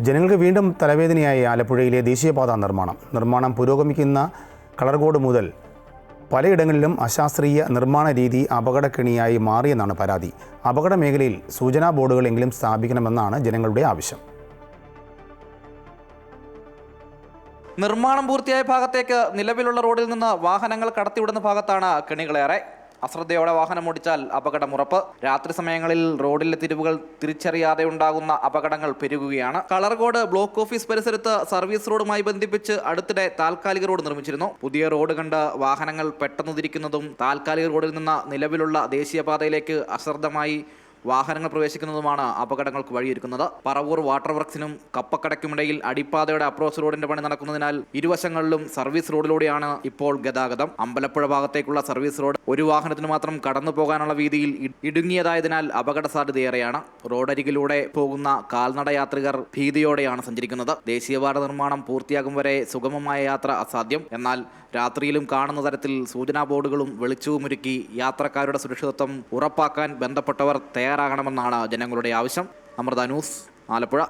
ജനങ്ങൾക്ക് വീണ്ടും തലവേദനയായി ആലപ്പുഴയിലെ ദേശീയപാതാ നിർമ്മാണം. നിർമ്മാണം പുരോഗമിക്കുന്ന കളർകോട് മുതൽ പലയിടങ്ങളിലും അശാസ്ത്രീയ നിർമ്മാണ രീതി അപകടക്കെണിയായി മാറിയെന്നാണ് പരാതി. അപകട മേഖലയിൽ സൂചനാ ബോർഡുകളെങ്കിലും സ്ഥാപിക്കണമെന്നാണ് ജനങ്ങളുടെ ആവശ്യം. നിർമ്മാണം പൂർത്തിയായ ഭാഗത്തേക്ക് നിലവിലുള്ള റോഡിൽ നിന്ന് വാഹനങ്ങൾ കടത്തിവിടുന്ന ഭാഗത്താണ് കെണികളേറെ. അശ്രദ്ധയോടെ വാഹനം ഓടിച്ചാൽ അപകടമുറപ്പ്. രാത്രി സമയങ്ങളിൽ റോഡിലെ തിരിവുകൾ തിരിച്ചറിയാതെ ഉണ്ടാകുന്ന അപകടങ്ങൾ പെരുകുകയാണ്. കളർകോട് ബ്ലോക്ക് ഓഫീസ് പരിസരത്ത് സർവീസ് റോഡുമായി ബന്ധിപ്പിച്ച് അടുത്തിടെ താൽക്കാലിക റോഡ് നിർമ്മിച്ചിരുന്നു. പുതിയ റോഡ് കണ്ട് വാഹനങ്ങൾ പെട്ടെന്ന് തിരിക്കുന്നതും താൽക്കാലിക റോഡിൽ നിന്ന് നിലവിലുള്ള ദേശീയപാതയിലേക്ക് അശ്രദ്ധമായി വാഹനങ്ങൾ പ്രവേശിക്കുന്നതുമാണ് അപകടങ്ങൾക്ക് വഴിയൊരുക്കുന്നത്. പറവൂർ വാട്ടർ വർക്സിനും കപ്പക്കടയ്ക്കുമിടയിൽ അടിപ്പാതയുടെ അപ്രോച്ച് റോഡിന്റെ പണി നടക്കുന്നതിനാൽ ഇരുവശങ്ങളിലും സർവീസ് റോഡിലൂടെയാണ് ഇപ്പോൾ ഗതാഗതം. അമ്പലപ്പുഴ ഭാഗത്തേക്കുള്ള സർവീസ് റോഡ് ഒരു വാഹനത്തിന് മാത്രം കടന്നു പോകാനുള്ള വീതിയിൽ ഇടുങ്ങിയതായതിനാൽ അപകട സാധ്യതയേറെയാണ്. റോഡരികിലൂടെ പോകുന്ന കാൽനട യാത്രികർ ഭീതിയോടെയാണ് സഞ്ചരിക്കുന്നത്. ദേശീയപാത നിർമ്മാണം പൂർത്തിയാകും വരെ സുഗമമായ യാത്ര അസാധ്യം. എന്നാൽ രാത്രിയിലും കാണുന്ന തരത്തിൽ സൂചനാ ബോർഡുകളും വെളിച്ചവുമൊരുക്കി യാത്രക്കാരുടെ സുരക്ഷിതത്വം ഉറപ്പാക്കാൻ ബന്ധപ്പെട്ടവർ തയ്യാറാകണമെന്നാണ് ജനങ്ങളുടെ ആവശ്യം. അമൃത ന്യൂസ് ആലപ്പുഴ.